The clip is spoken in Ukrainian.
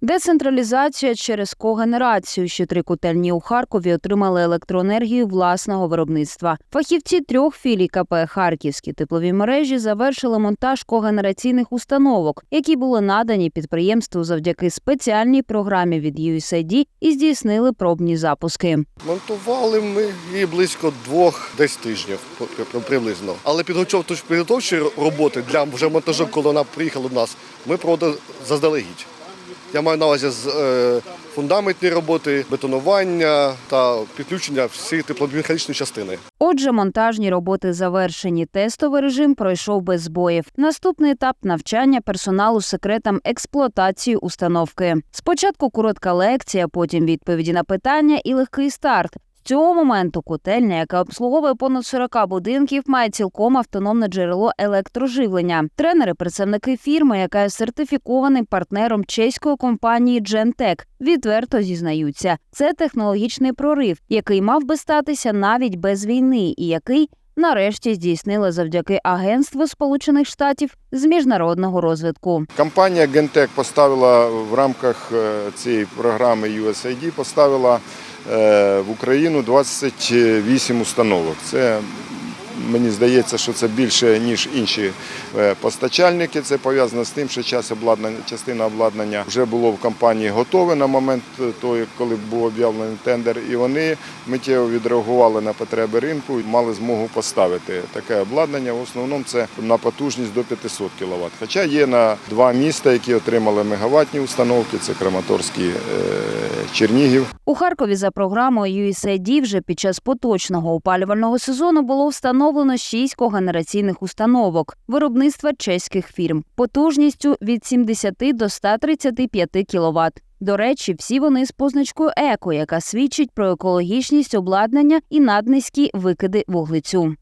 Децентралізація через когенерацію. Ще три котельні у Харкові отримали електроенергію власного виробництва. Фахівці трьох філій КП Харківські теплові мережі завершили монтаж когенераційних установок, які були надані підприємству завдяки спеціальній програмі від USAID і здійснили пробні запуски. Монтували ми її близько двох десь тижнів при- при- приблизно. Але підготовчі підготовчі роботи для вже монтажу, коли вона приїхала до нас, ми проводили заздалегідь. Я маю на увазі з е, фундаментні роботи, бетонування та підключення всієї тепломеханічної частини. Отже, монтажні роботи завершені. Тестовий режим пройшов без збоїв. Наступний етап навчання персоналу секретам експлуатації установки. Спочатку коротка лекція, потім відповіді на питання і легкий старт. Цього моменту котельня, яка обслуговує понад 40 будинків, має цілком автономне джерело електроживлення. Тренери, представники фірми, яка є сертифікованим партнером чеської компанії Gentech, відверто зізнаються, це технологічний прорив, який мав би статися навіть без війни, і який нарешті здійснили завдяки Агентству Сполучених Штатів з міжнародного розвитку. Компанія Гентек поставила в рамках е, цієї програми USAID поставила е, в Україну 28 установок. Це мені здається, що це більше ніж інші е, постачальники. Це пов'язано з тим, що час обладнання, частина обладнання вже було в компанії готове на момент е, того, коли був об'явлений тендер, і вони миттєво відреагували на потреби ринку і мали змогу поставити таке обладнання. В основному це на потужність до 500 кВт. Хоча є на два міста, які отримали мегаватні установки. Це Краматорський е, Чернігів. У Харкові за програмою USAID вже під час поточного опалювального сезону було встановлено шість когенераційних установок виробництва чеських фірм потужністю від 70 до 135 кВт. До речі, всі вони з позначкою еко, яка свідчить про екологічність обладнання і наднизькі викиди вуглецю.